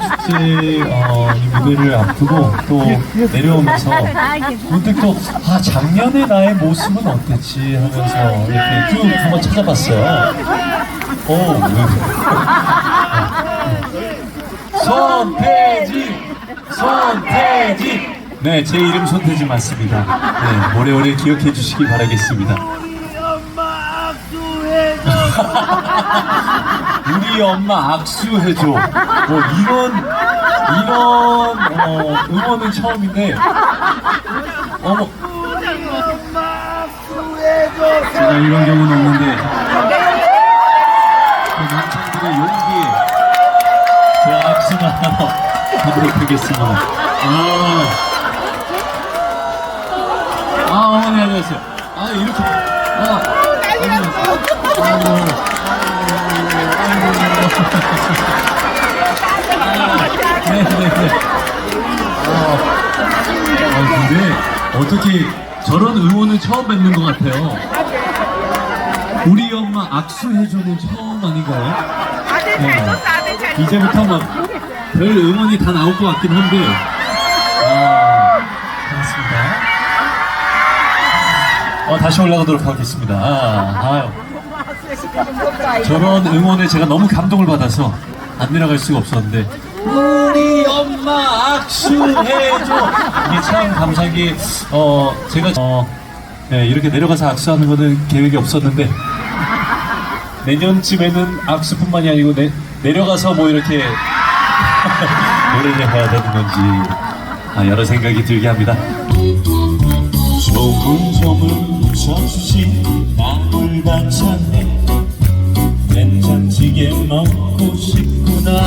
어, 이 무대를 앞두고 또 내려오면서 문득 또, 아, 작년의 나의 모습은 어땠지 하면서 이렇게 쭉 한번 찾아봤어요. 오, 왜. 손태지! 손태지! 네, 제 이름 손태지 맞습니다. 네, 오래오래 기억해 주시기 바라겠습니다. 우리 엄마 악수해줘. 뭐 이런 이런 어, 응원은 처음인데 어머 제가 이런 경우는 없는데 그 남성들의 용기에 제 악수나 하러 가도록 하겠습니다. 아, 아 어머니 안녕하세요. 아 이렇게 아 안녕하세요. 네 네 네. 아, 아, 근데 어떻게 저런 응원은 처음 뵙는 것 같아요. 우리 엄마 악수해주는 처음 아닌가요? 네. 이제부터 막별 응원이 다 나올 것 같긴 한데. 아, 반갑습니다. 어, 다시 올라가도록 하겠습니다. 아, 아유. 저런 응원에 제가 너무 감동을 받아서 안 내려갈 수가 없었는데. 우리 엄마 악수해줘. 이게 참 감사하게 어 제가 어 네, 이렇게 내려가서 악수하는 거는 계획이 없었는데. 내년쯤에는 악수뿐만이 아니고 내, 내려가서 뭐 이렇게 노래를 해야 되는 건지 아, 여러 생각이 들게 합니다 조금조금 묻혀주신 나물 반찬에 된장찌개 먹고 싶구나